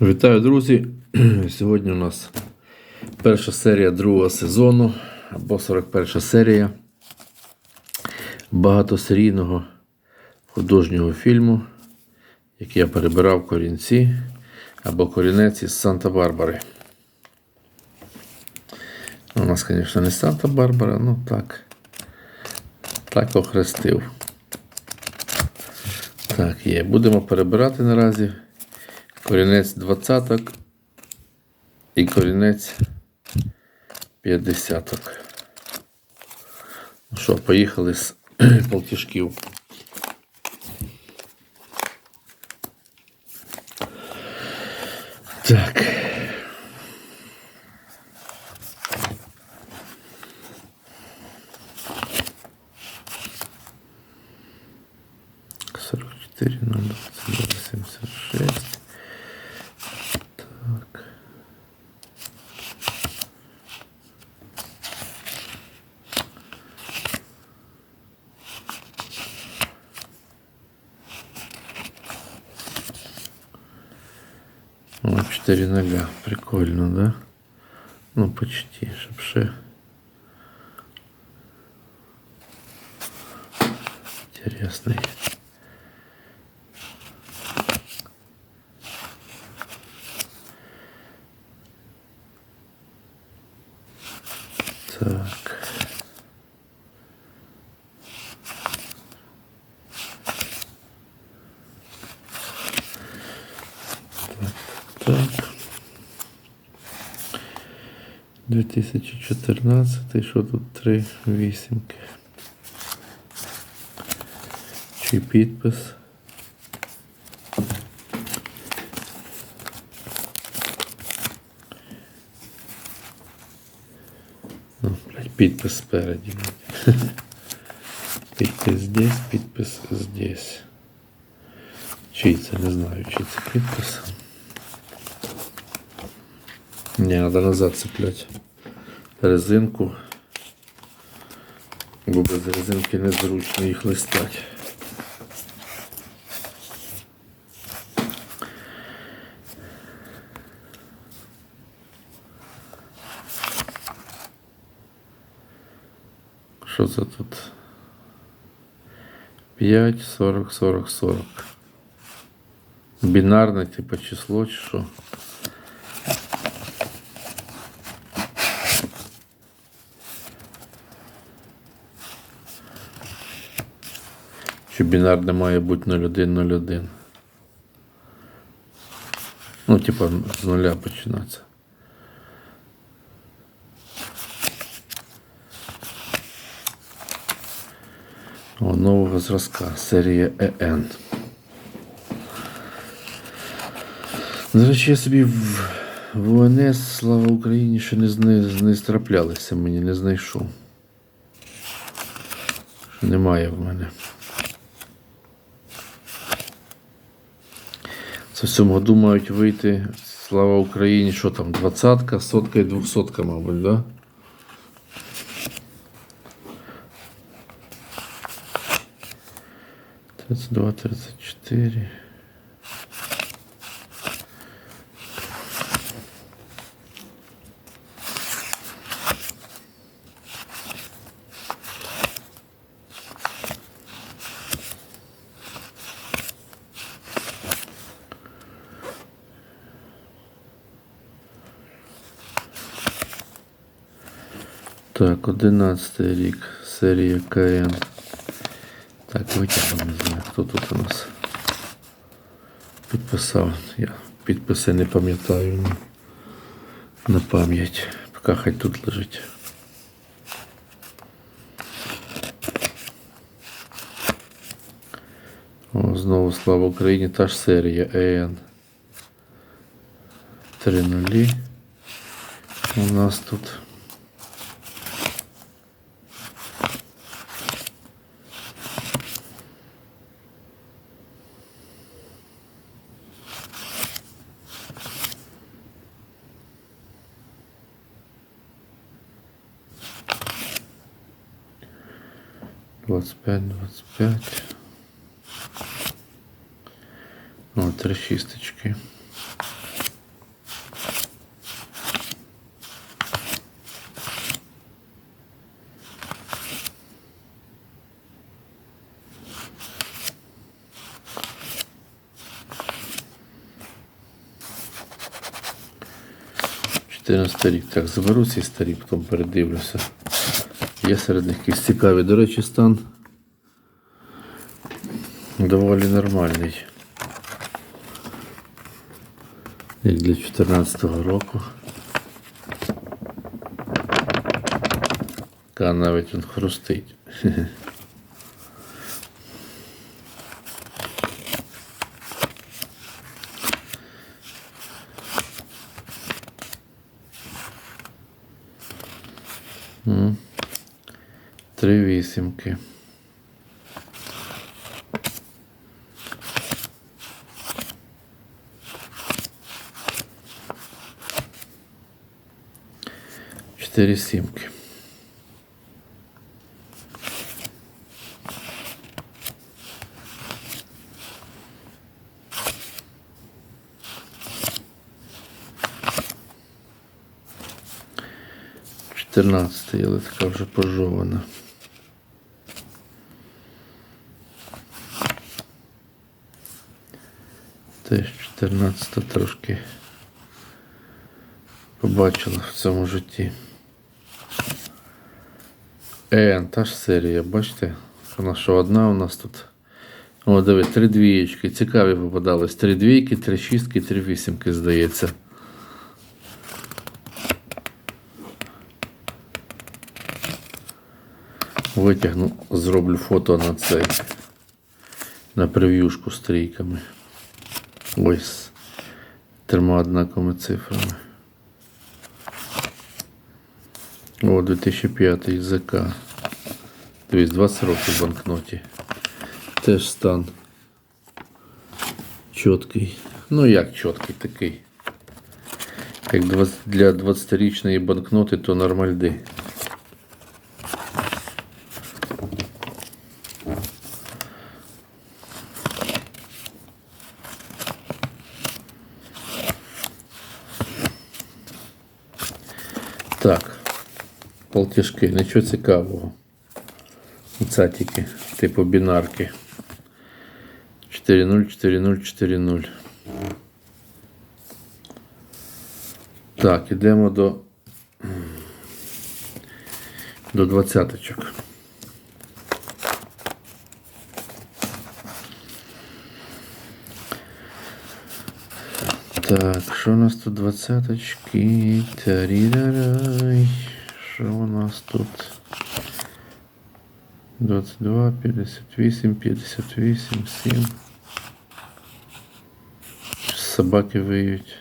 Вітаю, друзі! Сьогодні у нас перша серія другого сезону або 41 серія багатосерійного художнього фільму, який я перебирав корінці або корінець із Санта-Барбари. У нас, звісно, не Санта-Барбара, ну так. Так охрестив. Так, є. Будемо перебирати наразі корінець двадцяток і корінець п'ятдесяток. Ну що, поїхали з полтішків. Так. 4 ноля. Прикольно, да? Ну, почти, щоб ще. Интересный. 2014, що тут три вісімки. Чи підпис? Ну, блядь, підпис спереді. блядь. Підпис здесь, підпис здесь. Чий це, не знаю, чий це підпис. Не, надо назад цеплять Резинку. Бо без резинки незручно їх листати. Що це тут? 5, 40, 40, 40. Бінарне, типу, число чи що? Чи бінарне має бути 0101? Ну, типа з нуля починатися. О, нового зразка, серія ЕН. До речі, я собі в, в ОНС, слава Україні, ще не, не страплялися, мені не знайшов. Немає в мене. Це в цьому году мають вийти, слава Україні, що там, двадцятка, сотка і двохсотка, мабуть, да? Тридцять два, тридцять четыре. Так, 11 рік, серія КН. Так, витягнемо, не знаю, хто тут у нас підписав. Я підписи не пам'ятаю на, пам'ять. Поки хай тут лежить. О, знову слава Україні, та ж серія ЕН. Три нулі. У нас тут. 25, 25. О, три шісточки. рік. Так, заберу ці старі, потім передивлюся. Є серед них якісь цікаві, до речі, стан доволі нормальний. Як для 2014 року. Та навіть він хрустить. Три вісімки. Чотири сімки. Чотирнадцятий, але така вже пожована. Теж 14 трошки побачила в цьому житті. Е, та ж серія, бачите? Вона що одна у нас тут. О, диви, три двієчки. Цікаві попадались. Три двійки, три шістки, три вісімки, здається. Витягну, зроблю фото на цей. На прев'юшку з трійками. Ось. з Трьома однаковими цифрами. О, 2005 ЗК. Тобто 20 років в банкноті. Теж стан. Чіткий. Ну як чіткий такий. Як для 20-річної банкноти, то нормальди. Так, полтішки, нічого цікавого. Це тільки, типу бінарки. 4-0, 4-0, 4-0. Так, ідемо до, до двадцяточок. Так, що у нас тут двадцяточки? Тарідарай. Що у нас тут? 22, 58, 58, 7. Собаки виють.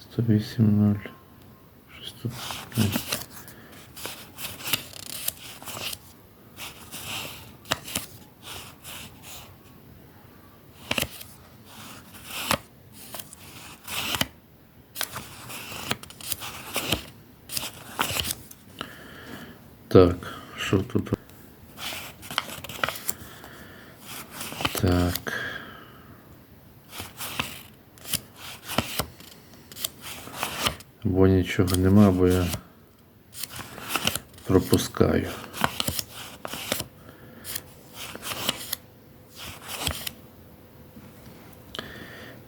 Сто вісім ноль. Щось тут. Так. Бо нічого нема, бо я пропускаю.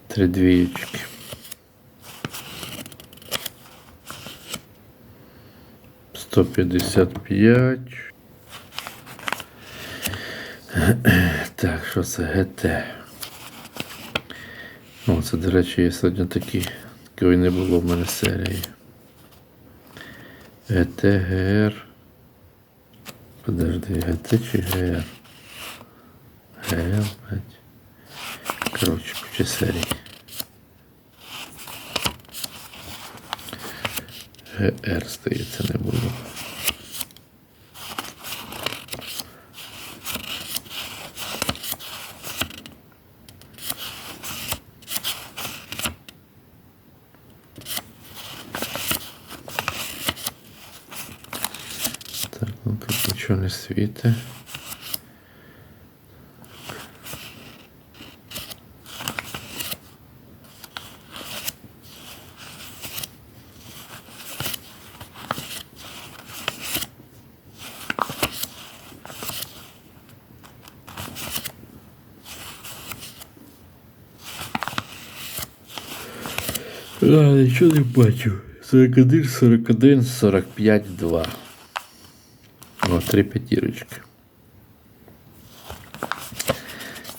Три двієчки. Сто п'ятдесят п'ять. Так, що це ГТ? О, це, до речі, є сьогодні такі, такої не було в мене серії. ГТ, ГР. Подожди, ГТ чи ГР? ГР, блядь. Коротше, куча серій. ГР, здається, не було. нічого не світить. Да, нічого не бачу. 41, 41, 45, 2. О, три п'ятірочки.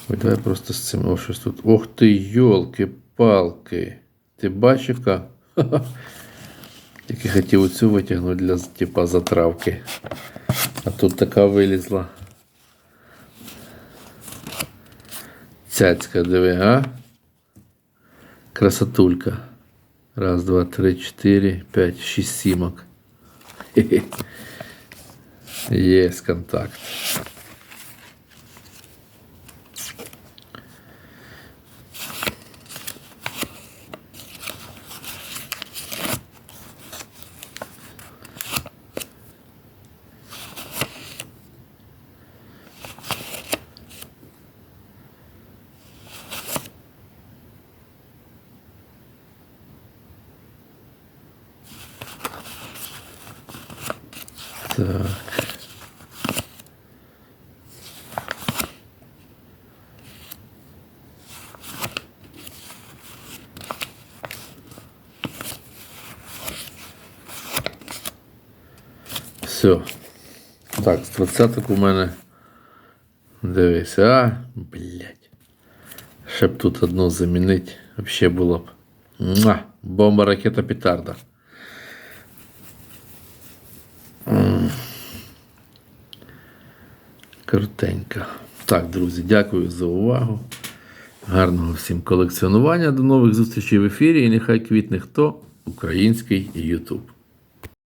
Ой, давай просто з цим. О, щось тут. Ох ти, йолки-палки. Ти бачив, ка? Ха-ха. Тільки хотів оцю витягнути для типа затравки. А тут така вилізла. Цяцька, диви, а? Красотулька. Раз, два, три, чотири, п'ять, шість сімок. Хе-хе. Є контакт. Так. Все. Так, з 20 у мене. Дивись, а? Блять. Ще б тут одну замінити. Вообще було б. Муа! Бомба, ракета, петарда. Крутенько. Так, друзі, дякую за увагу. Гарного всім колекціонування. До нових зустрічей в ефірі. І нехай квітне хто український YouTube.